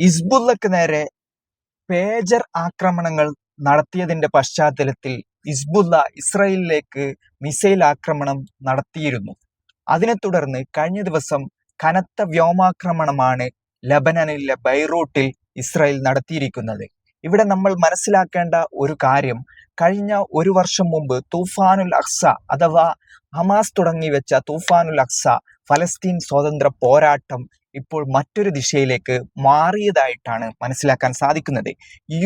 ഹിസ്ബുള്ളക്ക് നേരെ പേജർ ആക്രമണങ്ങൾ നടത്തിയതിന്റെ പശ്ചാത്തലത്തിൽ ഇസ്ബുല്ല ഇസ്രയേലിലേക്ക് മിസൈൽ ആക്രമണം നടത്തിയിരുന്നു. അതിനെ തുടർന്ന് കഴിഞ്ഞ ദിവസം കനത്ത വ്യോമാക്രമണമാണ് ലബനനിലെ ബൈറൂട്ടിൽ ഇസ്രായേൽ നടത്തിയിരിക്കുന്നത്. ഇവിടെ നമ്മൾ മനസ്സിലാക്കേണ്ട ഒരു കാര്യം കഴിഞ്ഞ ഒരു വർഷം മുമ്പ് തൂഫാനുൽ അക്സ അഥവാ ഹമാസ് തുടങ്ങി വെച്ച തൂഫാനുൽ അക്സ ഫലസ്തീൻ സ്വാതന്ത്ര്യ പോരാട്ടം ഇപ്പോൾ മറ്റൊരു ദിശയിലേക്ക് മാറിയതായിട്ടാണ് മനസ്സിലാക്കാൻ സാധിക്കുന്നത്.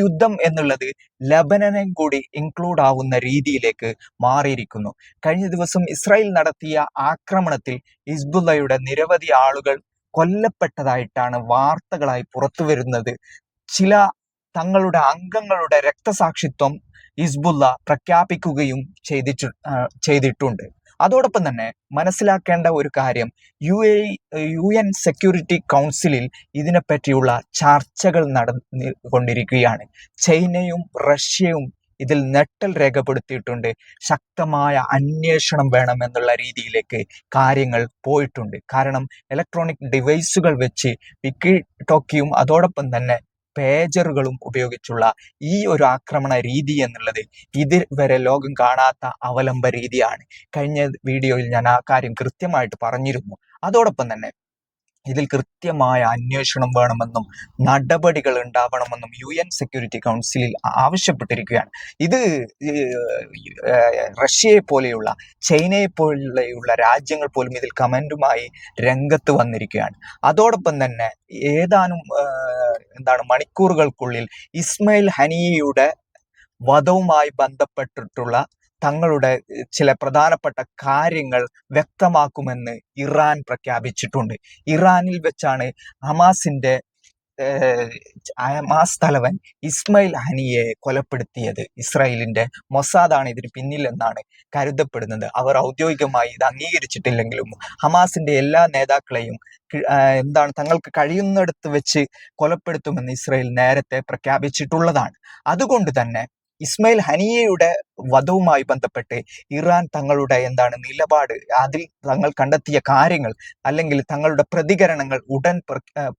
യുദ്ധം എന്നുള്ളത് ലബനനും കൂടി ഇൻക്ലൂഡ് ആവുന്ന രീതിയിലേക്ക് മാറിയിരിക്കുന്നു. കഴിഞ്ഞ ദിവസം ഇസ്രായേൽ നടത്തിയ ആക്രമണത്തിൽ ഹിസ്ബുല്ലയുടെ നിരവധി ആളുകൾ കൊല്ലപ്പെട്ടതായിട്ടാണ് വാർത്തകളായി പുറത്തു വരുന്നത്. ചില തങ്ങളുടെ അംഗങ്ങളുടെ രക്തസാക്ഷിത്വം ഹിസ്ബുല്ല പ്രഖ്യാപിക്കുകയും ചെയ്തിട്ടു ചെയ്തിട്ടുണ്ട്. അതോടൊപ്പം തന്നെ മനസ്സിലാക്കേണ്ട ഒരു കാര്യം U A U N security കൗൺസിലിൽ ഇതിനെപ്പറ്റിയുള്ള ചർച്ചകൾ നടന്നുകൊണ്ടിരിക്കുകയാണ് ചൈനയും റഷ്യയും ഇതിൽ നെട്ടൽ രേഖപ്പെടുത്തിയിട്ടുണ്ട്. ശക്തമായ അന്വേഷണം വേണമെന്നുള്ള രീതിയിലേക്ക് കാര്യങ്ങൾ പോയിട്ടുണ്ട്. കാരണം ഇലക്ട്രോണിക് ഡിവൈസുകൾ വെച്ച് വിക്കി ടോക്കിയും അതോടൊപ്പം തന്നെ പേജറുകളും ഉപയോഗിച്ചുള്ള ഈ ഒരു ആക്രമണ രീതി എന്നുള്ളത് ഇതുവരെ ലോകം കാണാത്ത അവലംബ രീതിയാണ്. കഴിഞ്ഞ വീഡിയോയിൽ ഞാൻ ആ കാര്യം കൃത്യമായിട്ട് പറഞ്ഞിരുന്നു. അതോടൊപ്പം തന്നെ ഇതിൽ കൃത്യമായ അന്വേഷണം വേണമെന്നും നടപടികൾ ഉണ്ടാവണമെന്നും യു എൻ സെക്യൂരിറ്റി കൗൺസിലിൽ ആവശ്യപ്പെട്ടിരിക്കുകയാണ്. ഇത് റഷ്യയെ പോലെയുള്ള ചൈനയെ പോലെയുള്ള രാജ്യങ്ങൾ പോലും ഇതിൽ കമന്റുമായി രംഗത്ത് വന്നിരിക്കുകയാണ്. അതോടൊപ്പം തന്നെ ഏതാനും എന്താണ് മണിക്കൂറുകൾക്കുള്ളിൽ ഇസ്മയിൽ ഹനിയയുടെ വധവുമായി ബന്ധപ്പെട്ടിട്ടുള്ള തങ്ങളുടെ ചില പ്രധാനപ്പെട്ട കാര്യങ്ങൾ വ്യക്തമാക്കുമെന്ന് ഇറാൻ പ്രഖ്യാപിച്ചിട്ടുണ്ട്. ഇറാനിൽ വെച്ചാണ് ഹമാസിന്റെ ഹമാസ് തലവൻ ഇസ്മയിൽ ഹനിയെ കൊലപ്പെടുത്തിയത് ഇസ്രായേലിന്റെ മൊസാദാണ് ഇതിന് പിന്നിലെന്നാണ് കരുതപ്പെടുന്നത്. അവർ ഔദ്യോഗികമായി ഇത് അംഗീകരിച്ചിട്ടില്ലെങ്കിലും ഹമാസിന്റെ എല്ലാ നേതാക്കളെയും എന്താണ് തങ്ങൾക്ക് കഴിയുന്നിടത്ത് വെച്ച് കൊലപ്പെടുത്തുമെന്ന് ഇസ്രായേൽ നേരത്തെ പ്രഖ്യാപിച്ചിട്ടുള്ളതാണ്. അതുകൊണ്ട് തന്നെ ഇസ്മയിൽ ഹനിയയുടെ വധവുമായി ബന്ധപ്പെട്ട് ഇറാൻ തങ്ങളുടെ എന്താണ് നിലപാട് അതിൽ തങ്ങൾ കണ്ടെത്തിയ കാര്യങ്ങൾ അല്ലെങ്കിൽ തങ്ങളുടെ പ്രതികരണങ്ങൾ ഉടൻ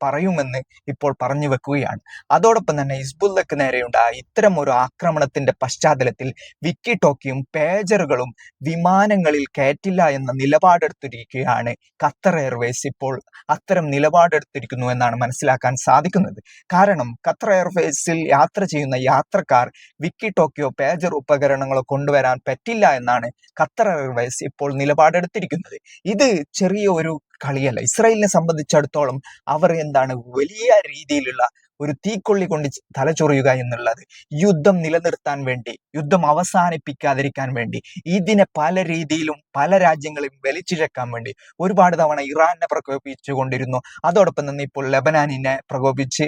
പറയുമെന്ന് ഇപ്പോൾ പറഞ്ഞു വെക്കുകയാണ്. അതോടൊപ്പം തന്നെ ഇസ്ബുല്ലക്ക് നേരെയുണ്ടായ ഇത്തരം ഒരു ആക്രമണത്തിന്റെ പശ്ചാത്തലത്തിൽ വിക്കി ടോക്കിയും പേജറുകളും വിമാനങ്ങളിൽ കയറ്റില്ല എന്ന നിലപാടെടുത്തിരിക്കുകയാണ് ഖത്തർ എയർവേസ് ഇപ്പോൾ അത്തരം നിലപാടെടുത്തിരിക്കുന്നു എന്നാണ് മനസ്സിലാക്കാൻ സാധിക്കുന്നത്. കാരണം ഖത്തർ എയർവേസിൽ യാത്ര ചെയ്യുന്ന യാത്രക്കാർ വിക്കി ടോക്കിയോ പേജർ ഉപകരണങ്ങളോ കൊണ്ടുവരാൻ പറ്റില്ല എന്നാണ് ഖത്തർ എയർവേസ് ഇപ്പോൾ നിലപാടെടുത്തിരിക്കുന്നത്. ഇത് ചെറിയ ഒരു കളിയല്ല. ഇസ്രായേലിനെ സംബന്ധിച്ചിടത്തോളം അവർ എന്താണ് വലിയ രീതിയിലുള്ള ഒരു തീക്കൊള്ളി കൊണ്ട് തലചൊറിയുക എന്നുള്ളത് യുദ്ധം നിലനിർത്താൻ വേണ്ടി യുദ്ധം അവസാനിപ്പിക്കാതിരിക്കാൻ വേണ്ടി ഇതിനെ പല രീതിയിലും പല രാജ്യങ്ങളും വലിച്ചിഴക്കാൻ വേണ്ടി ഒരുപാട് തവണ ഇറാനെ പ്രകോപിപ്പിച്ചുകൊണ്ടിരുന്നു. അതോടൊപ്പം തന്നെ ഇപ്പോൾ ലെബനാനിനെ പ്രകോപിച്ച്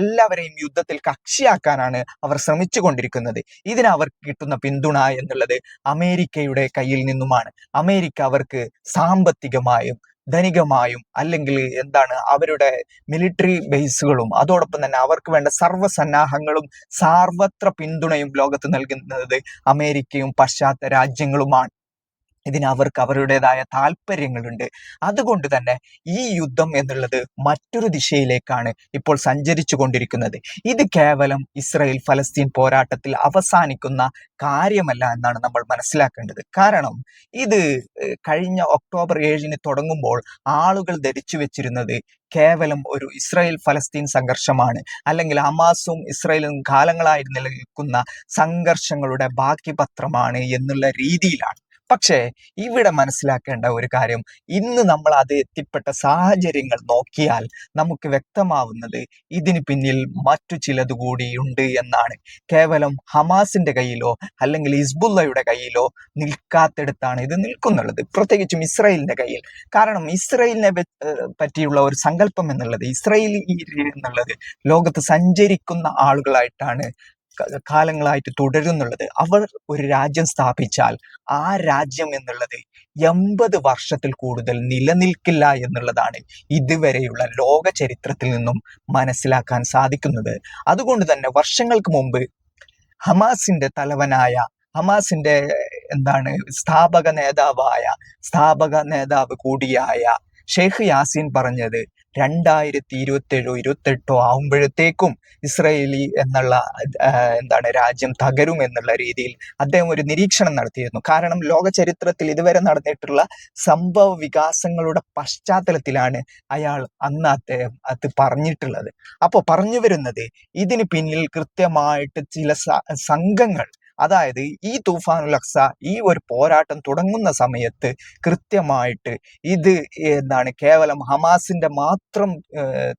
എല്ലാവരെയും യുദ്ധത്തിൽ കക്ഷിയാക്കാനാണ് അവർ ശ്രമിച്ചുകൊണ്ടിരിക്കുന്നത്. ഇതിന് അവർക്ക് കിട്ടുന്ന പിന്തുണ എന്നുള്ളത് അമേരിക്കയുടെ കയ്യിൽ നിന്നുമാണ്. അമേരിക്ക അവർക്ക് സാമ്പത്തികമായും ധനികമായും അല്ലെങ്കിൽ എന്താണ് അവരുടെ മിലിറ്ററി ബേസുകളും അതോടൊപ്പം തന്നെ അവർക്ക് വേണ്ട സർവസന്നാഹങ്ങളും സാർവത്ര പിന്തുണയും ലോകത്ത് നൽകുന്നത് അമേരിക്കയും പാശ്ചാത്യ രാജ്യങ്ങളുമാണ്. ഇതിന് അവർക്ക് അവരുടേതായ താല്പര്യങ്ങളുണ്ട്. അതുകൊണ്ട് തന്നെ ഈ യുദ്ധം എന്നുള്ളത് മറ്റൊരു ദിശയിലേക്കാണ് ഇപ്പോൾ സഞ്ചരിച്ചു കൊണ്ടിരിക്കുന്നത്. ഇത് കേവലം ഇസ്രയേൽ ഫലസ്തീൻ പോരാട്ടത്തിൽ അവസാനിക്കുന്ന കാര്യമല്ല എന്നാണ് നമ്മൾ മനസ്സിലാക്കേണ്ടത്. കാരണം ഇത് കഴിഞ്ഞ ഒക്ടോബർ ഏഴിന് തുടങ്ങുമ്പോൾ ആളുകൾ ധരിച്ചു വെച്ചിരുന്നത് കേവലം ഒരു ഇസ്രായേൽ ഫലസ്തീൻ സംഘർഷമാണ്. അല്ലെങ്കിൽ അമാസും ഇസ്രായേലും കാലങ്ങളായി നിലനിൽക്കുന്ന സംഘർഷങ്ങളുടെ ബാക്കി പത്രമാണ് എന്നുള്ള രീതിയിലാണ്. പക്ഷേ ഇവിടെ മനസ്സിലാക്കേണ്ട ഒരു കാര്യം. ഇന്ന് നമ്മൾ അത് എത്തിപ്പെട്ട സാഹചര്യങ്ങൾ നോക്കിയാൽ നമുക്ക് വ്യക്തമാവുന്നത് ഇതിന് പിന്നിൽ മറ്റു ചിലത് കൂടിയുണ്ട് എന്നാണ്. കേവലം ഹമാസിന്റെ കയ്യിലോ അല്ലെങ്കിൽ ഹിസ്ബുല്ലയുടെ കയ്യിലോ നിൽക്കാത്തിടത്താണ് ഇത് നിൽക്കുന്നുള്ളത്. പ്രത്യേകിച്ചും ഇസ്രയേലിന്റെ കയ്യിൽ. കാരണം ഇസ്രയേലിനെ പറ്റിയുള്ള ഒരു സങ്കല്പം എന്നുള്ളത് ഇസ്രയേലി എന്നുള്ളത് ലോകത്ത് സഞ്ചരിക്കുന്ന ആളുകളായിട്ടാണ് കാലങ്ങളായിട്ട് തുടരുന്നുള്ളത്. അവർ ഒരു രാജ്യം സ്ഥാപിച്ചാൽ ആ രാജ്യം എന്നുള്ളത് എൺപത് വർഷത്തിൽ കൂടുതൽ നിലനിൽക്കില്ല എന്നുള്ളതാണ് ഇതുവരെയുള്ള ലോക ചരിത്രത്തിൽ നിന്നും മനസ്സിലാക്കാൻ സാധിക്കുന്നത്. അതുകൊണ്ട് തന്നെ വർഷങ്ങൾക്ക് മുമ്പ് ഹമാസിന്റെ തലവനായ ഹമാസിന്റെ എന്താണ് സ്ഥാപക നേതാവായ സ്ഥാപക നേതാവ് കൂടിയായ ഷെയ്ഖ് യാസീൻ പറഞ്ഞത് രണ്ടായിരത്തി ഇരുപത്തേഴോ ഇരുപത്തെട്ടോ ആവുമ്പോഴത്തേക്കും ഇസ്രയേലി എന്നുള്ള എന്താണ് രാജ്യം തകരും എന്നുള്ള രീതിയിൽ അദ്ദേഹം ഒരു നിരീക്ഷണം നടത്തിയിരുന്നു. കാരണം ലോക ചരിത്രത്തിൽ ഇതുവരെ നടന്നിട്ടുള്ള സംഭവ വികാസങ്ങളുടെ പശ്ചാത്തലത്തിലാണ് അയാൾ അന്ന് അദ്ദേഹം അത് പറഞ്ഞിട്ടുള്ളത്. അപ്പോൾ പറഞ്ഞു വരുന്നത് ഇതിന് പിന്നിൽ കൃത്യമായിട്ട് ചില സംഘങ്ങൾ അതായത് ഈ തൂഫാനുൽ അക്സ ഈ ഒരു പോരാട്ടം തുടങ്ങുന്ന സമയത്ത് കൃത്യമായിട്ട് ഇത് എന്താണ് കേവലം ഹമാസിന്റെ മാത്രം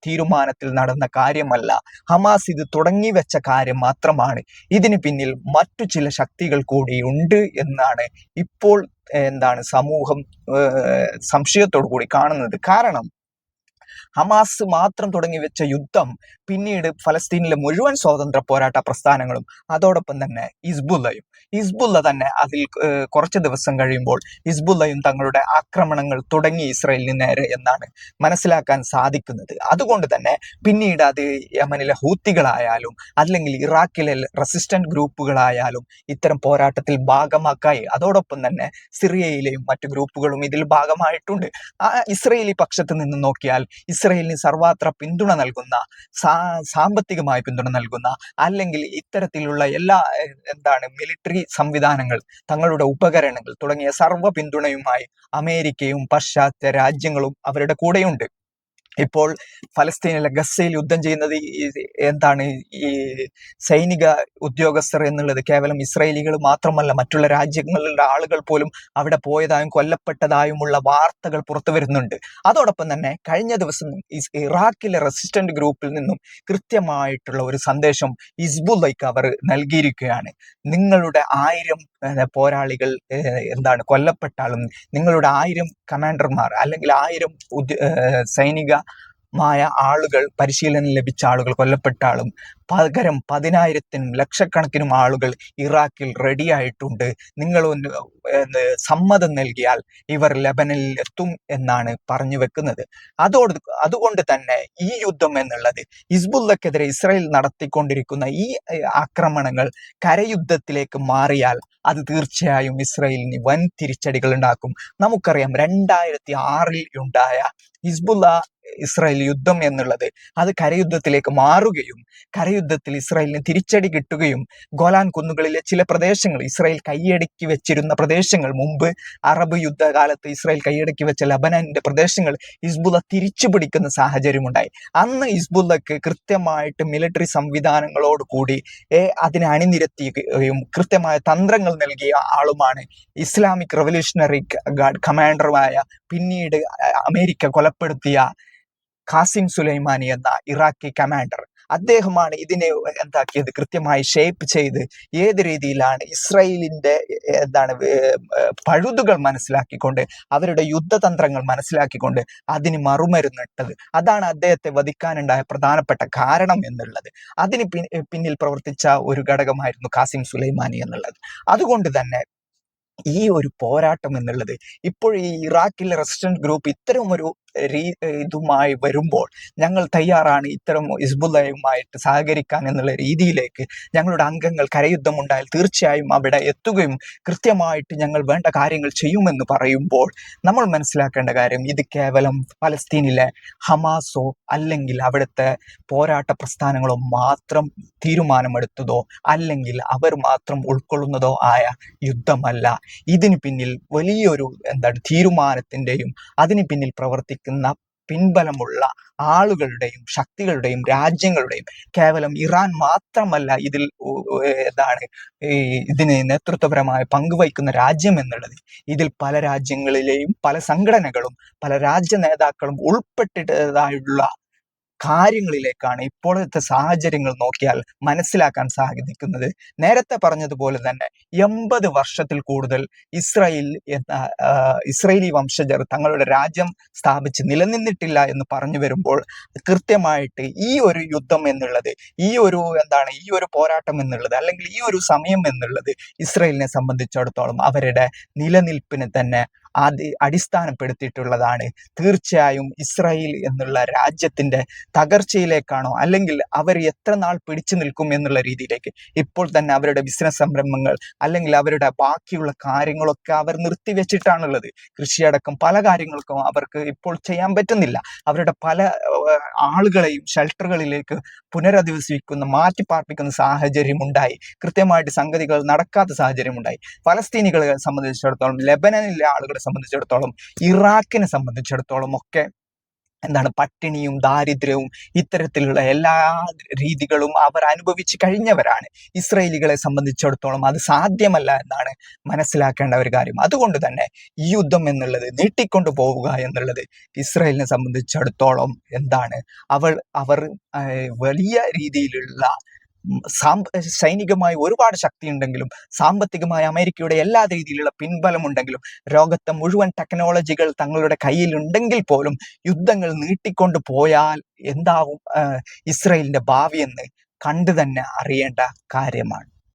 തീരുമാനത്തിൽ നടന്ന കാര്യമല്ല. ഹമാസ് ഇത് തുടങ്ങി വെച്ച കാര്യം മാത്രമാണ്. ഇതിന് പിന്നിൽ മറ്റു ചില ശക്തികൾ കൂടി ഉണ്ട് എന്നാണ് ഇപ്പോൾ എന്താണ് സമൂഹം സംശയത്തോടു കൂടി കാണുന്നത്. കാരണം ഹമാസ് മാത്രം തുടങ്ങി വെച്ച യുദ്ധം പിന്നീട് ഫലസ്തീനിലെ മുഴുവൻ സ്വാതന്ത്ര്യ പോരാട്ട പ്രസ്ഥാനങ്ങളും അതോടൊപ്പം തന്നെ ഹിസ്ബുല്ലയും ഹിസ്ബുല്ല തന്നെ അതിൽ കുറച്ച് ദിവസം കഴിയുമ്പോൾ ഹിസ്ബുല്ലയും തങ്ങളുടെ ആക്രമണങ്ങൾ തുടങ്ങി ഇസ്രയേലിന് നേരെ എന്നാണ് മനസ്സിലാക്കാൻ സാധിക്കുന്നത്. അതുകൊണ്ട് തന്നെ പിന്നീട് അത് യമനിലെ ഹൂത്തികളായാലും അല്ലെങ്കിൽ ഇറാഖിലെ റെസിസ്റ്റന്റ് ഗ്രൂപ്പുകളായാലും ഇത്തരം പോരാട്ടത്തിൽ ഭാഗമാക്കായി. അതോടൊപ്പം തന്നെ സിറിയയിലെയും മറ്റു ഗ്രൂപ്പുകളും ഇതിൽ ഭാഗമായിട്ടുണ്ട്. ആ ഇസ്രയേലി പക്ഷത്ത് നിന്ന് നോക്കിയാൽ ഇസ്രയേലിന് സർവാത്ര പിന്തുണ നൽകുന്ന സാമ്പത്തികമായി പിന്തുണ നൽകുന്ന അല്ലെങ്കിൽ ഇത്തരത്തിലുള്ള എല്ലാ എന്താണ് മിലിറ്ററി സംവിധാനങ്ങൾ തങ്ങളുടെ ഉപകരണങ്ങൾ തുടങ്ങിയ സർവ പിന്തുണയുമായി അമേരിക്കയും പാശ്ചാത്യ രാജ്യങ്ങളും അവരുടെ കൂടെയുണ്ട്. ഇപ്പോൾ ഫലസ്തീനിലെ ഗസയിൽ യുദ്ധം ചെയ്യുന്നത് എന്താണ് ഈ സൈനിക ഉദ്യോഗസ്ഥർ എന്നുള്ളത് കേവലം ഇസ്രായേലികൾ മാത്രമല്ല മറ്റുള്ള രാജ്യങ്ങളിലുള്ള ആളുകൾ പോലും അവിടെ പോയതായും കൊല്ലപ്പെട്ടതായുമുള്ള വാർത്തകൾ പുറത്തു വരുന്നുണ്ട്. അതോടൊപ്പം തന്നെ കഴിഞ്ഞ ദിവസം ഇറാഖിലെ റെസിസ്റ്റന്റ് ഗ്രൂപ്പിൽ നിന്നും കൃത്യമായിട്ടുള്ള ഒരു സന്ദേശം ഇസ്ബുലൈക്ക് അവർ നൽകിയിരിക്കുകയാണ്. നിങ്ങളുടെ ആയിരം പോരാളികൾ എന്താണ് കൊല്ലപ്പെട്ടാലും നിങ്ങളുടെ ആയിരം കമാൻഡർമാർ അല്ലെങ്കിൽ ആയിരം ഉദ്യ- സൈനികമായ ആളുകൾ പരിശീലനം ലഭിച്ച ആളുകൾ കൊല്ലപ്പെട്ടാലും പകരം പതിനായിരത്തിനും ലക്ഷക്കണക്കിനും ആളുകൾ ഇറാഖിൽ റെഡിയായിട്ടുണ്ട് നിങ്ങൾ ഒന്ന് സമ്മതം നൽകിയാൽ ഇവർ ലെബനനിൽ എത്തും എന്നാണ് പറഞ്ഞു വെക്കുന്നത്. അതോട് അതുകൊണ്ട് തന്നെ ഈ യുദ്ധം എന്നുള്ളത് ഹിസ്ബുല്ലക്കെതിരെ ഇസ്രായേൽ നടത്തിക്കൊണ്ടിരിക്കുന്ന ഈ ആക്രമണങ്ങൾ കരയുദ്ധത്തിലേക്ക് മാറിയാൽ അത് തീർച്ചയായും ഇസ്രായേലിന് വൻ തിരിച്ചടികൾ ഉണ്ടാക്കും. നമുക്കറിയാം രണ്ടായിരത്തി ആറിൽ ഉണ്ടായ ഹിസ്ബുല്ല ഇസ്രായേൽ യുദ്ധം എന്നുള്ളത് അത് കരയുദ്ധത്തിലേക്ക് മാറുകയും കരയുദ്ധത്തിൽ ഇസ്രായേലിന് തിരിച്ചടി കിട്ടുകയും ഗോലാൻ കുന്നുകളിലെ ചില പ്രദേശങ്ങൾ ഇസ്രായേൽ കൈയടക്കി വെച്ചിരുന്ന പ്രദേശങ്ങൾ മുമ്പ് അറബ് യുദ്ധകാലത്ത് ഇസ്രായേൽ കൈയടക്കി വെച്ച ലബനാനിന്റെ പ്രദേശങ്ങൾ ഇസ്ബുല തിരിച്ചു പിടിക്കുന്ന സാഹചര്യമുണ്ടായി. അന്ന് ഹിസ്ബുല്ലക്ക് കൃത്യമായിട്ട് മിലിറ്ററി സംവിധാനങ്ങളോട് കൂടി അതിനെ അണിനിരത്തിയും കൃത്യമായ തന്ത്രങ്ങൾ നൽകിയ ആളുമാണ് ഇസ്ലാമിക് റവല്യൂഷണറി ഗാർഡ് കമാൻഡറുമായ പിന്നീട് അമേരിക്ക കൊലപ്പെടുത്തിയ ഖാസിം സുലൈമാനി എന്ന ഇറാഖി കമാൻഡർ അദ്ദേഹമാണ് ഇതിനെ എന്താക്കിയത് കൃത്യമായി ഷേപ്പ് ചെയ്ത് ഏത് രീതിയിലാണ് ഇസ്രയേലിന്റെ എന്താണ് പഴുതുകൾ മനസ്സിലാക്കിക്കൊണ്ട് അവരുടെ യുദ്ധതന്ത്രങ്ങൾ മനസ്സിലാക്കിക്കൊണ്ട് അതിന് മറുമരുന്നിട്ടത്. അതാണ് അദ്ദേഹത്തെ വധിക്കാനുണ്ടായ പ്രധാനപ്പെട്ട കാരണം എന്നുള്ളത്. അതിന് പിന്നിൽ പ്രവർത്തിച്ച ഒരു ഘടകമായിരുന്നു കാസിം സുലൈമാനി എന്നുള്ളത്. അതുകൊണ്ട് തന്നെ ഈ ഒരു പോരാട്ടം എന്നുള്ളത് ഇപ്പോൾ ഈ ഇറാഖിലെ റെസിസ്റ്റന്റ് ഗ്രൂപ്പ് ഇത്തരം ഒരു ഇതുമായി വരുമ്പോൾ ഞങ്ങൾ തയ്യാറാണ് ഇത്തരം ഹിസ്ബുല്ലയുമായിട്ട് സഹകരിക്കാൻ എന്നുള്ള രീതിയിലേക്ക് ഞങ്ങളുടെ അംഗങ്ങൾ കരയുദ്ധം ഉണ്ടായാൽ തീർച്ചയായും അവിടെ എത്തുകയും കൃത്യമായിട്ട് ഞങ്ങൾ വേണ്ട കാര്യങ്ങൾ ചെയ്യുമെന്ന് പറയുമ്പോൾ നമ്മൾ മനസ്സിലാക്കേണ്ട കാര്യം ഇത് കേവലം പലസ്തീനിലെ ഹമാസോ അല്ലെങ്കിൽ അവിടുത്തെ പോരാട്ട പ്രസ്ഥാനങ്ങളോ മാത്രം തീരുമാനമെടുത്തതോ അല്ലെങ്കിൽ അവർ മാത്രം ഉൾക്കൊള്ളുന്നതോ ആയ യുദ്ധമല്ല. ഇതിന് പിന്നിൽ വലിയൊരു എന്താണ് തീരുമാനത്തിന്റെയും അതിന് പിന്നിൽ പ്രവർത്തിക്കുന്ന പിൻബലമുള്ള ആളുകളുടെയും ശക്തികളുടെയും രാജ്യങ്ങളുടെയും കേവലം ഇറാൻ മാത്രമല്ല ഇതിൽ എന്താണ് ഇതിന് നേതൃത്വപരമായ പങ്കുവഹിക്കുന്ന രാജ്യം എന്നുള്ളത്. ഇതിൽ പല രാജ്യങ്ങളിലെയും പല സംഘടനകളും പല രാജ്യ നേതാക്കളും ഉൾപ്പെട്ടിട്ടതായുള്ള കാര്യങ്ങളിലേക്കാണ് ഇപ്പോഴത്തെ സാഹചര്യങ്ങൾ നോക്കിയാൽ മനസ്സിലാക്കാൻ സാധിക്കുന്നത്. നേരത്തെ പറഞ്ഞതുപോലെ തന്നെ എൺപത് വർഷത്തിൽ കൂടുതൽ ഇസ്രായേൽ എന്ന ഇസ്രയേലി വംശജർ തങ്ങളുടെ രാജ്യം സ്ഥാപിച്ച് നിലനിന്നിട്ടില്ല എന്ന് പറഞ്ഞു വരുമ്പോൾ കൃത്യമായിട്ട് ഈ ഒരു യുദ്ധം എന്നുള്ളത് ഈ ഒരു എന്താണ് ഈ ഒരു പോരാട്ടം എന്നുള്ളത് അല്ലെങ്കിൽ ഈ ഒരു സമയം എന്നുള്ളത് ഇസ്രയേലിനെ സംബന്ധിച്ചിടത്തോളം അവരുടെ നിലനിൽപ്പിന് തന്നെ അത് അടിസ്ഥാനപ്പെടുത്തിയിട്ടുള്ളതാണ്. തീർച്ചയായും ഇസ്രായേൽ എന്നുള്ള രാജ്യത്തിന്റെ തകർച്ചയിലേക്കാണോ അല്ലെങ്കിൽ അവർ എത്ര നാൾ പിടിച്ചു നിൽക്കും എന്നുള്ള രീതിയിലേക്ക് ഇപ്പോൾ തന്നെ അവരുടെ ബിസിനസ് സംരംഭങ്ങൾ അല്ലെങ്കിൽ അവരുടെ ബാക്കിയുള്ള കാര്യങ്ങളൊക്കെ അവർ നിർത്തിവെച്ചിട്ടാണുള്ളത്. കൃഷിയടക്കം പല കാര്യങ്ങൾക്കും അവർക്ക് ഇപ്പോൾ ചെയ്യാൻ പറ്റുന്നില്ല. അവരുടെ പല ആളുകളെയും ഷെൽട്ടറുകളിലേക്ക് പുനരധിവസിക്കുന്ന മാറ്റി പാർപ്പിക്കുന്ന സാഹചര്യം ഉണ്ടായി കൃത്യമായിട്ട് സംഗതികൾ നടക്കാത്ത സാഹചര്യം ഉണ്ടായി ഫലസ്തീനികളെ സംബന്ധിച്ചിടത്തോളം ലെബനനിലെ ആളുകളെ സംബന്ധിച്ചിടത്തോളം ഇറാഖിനെ സംബന്ധിച്ചിടത്തോളം ഒക്കെ എന്താണ് പട്ടിണിയും ദാരിദ്ര്യവും ഇത്തരത്തിലുള്ള എല്ലാ രീതികളും അവർ അനുഭവിച്ചു കഴിഞ്ഞവരാണ്. ഇസ്രയേലികളെ സംബന്ധിച്ചിടത്തോളം അത് സാധ്യമല്ല എന്നാണ് മനസ്സിലാക്കേണ്ട ഒരു കാര്യം. അതുകൊണ്ട് തന്നെ ഈ യുദ്ധം എന്നുള്ളത് നീട്ടിക്കൊണ്ടു പോവുക എന്നുള്ളത് ഇസ്രയേലിനെ സംബന്ധിച്ചിടത്തോളം എന്താണ്? അവൾ അവർ വലിയ രീതിയിലുള്ള സൈനികമായി ഒരുപാട് ശക്തി ഉണ്ടെങ്കിലും സാമ്പത്തികമായി അമേരിക്കയുടെ എല്ലാ രീതിയിലുള്ള പിൻബലമുണ്ടെങ്കിലും രോഗത്തെ മുഴുവൻ ടെക്നോളജികൾ തങ്ങളുടെ കയ്യിലുണ്ടെങ്കിൽ പോലും യുദ്ധങ്ങൾ നീട്ടിക്കൊണ്ട് പോയാൽ എന്താവും ഭാവി എന്ന് കണ്ടു തന്നെ അറിയേണ്ട കാര്യമാണ്.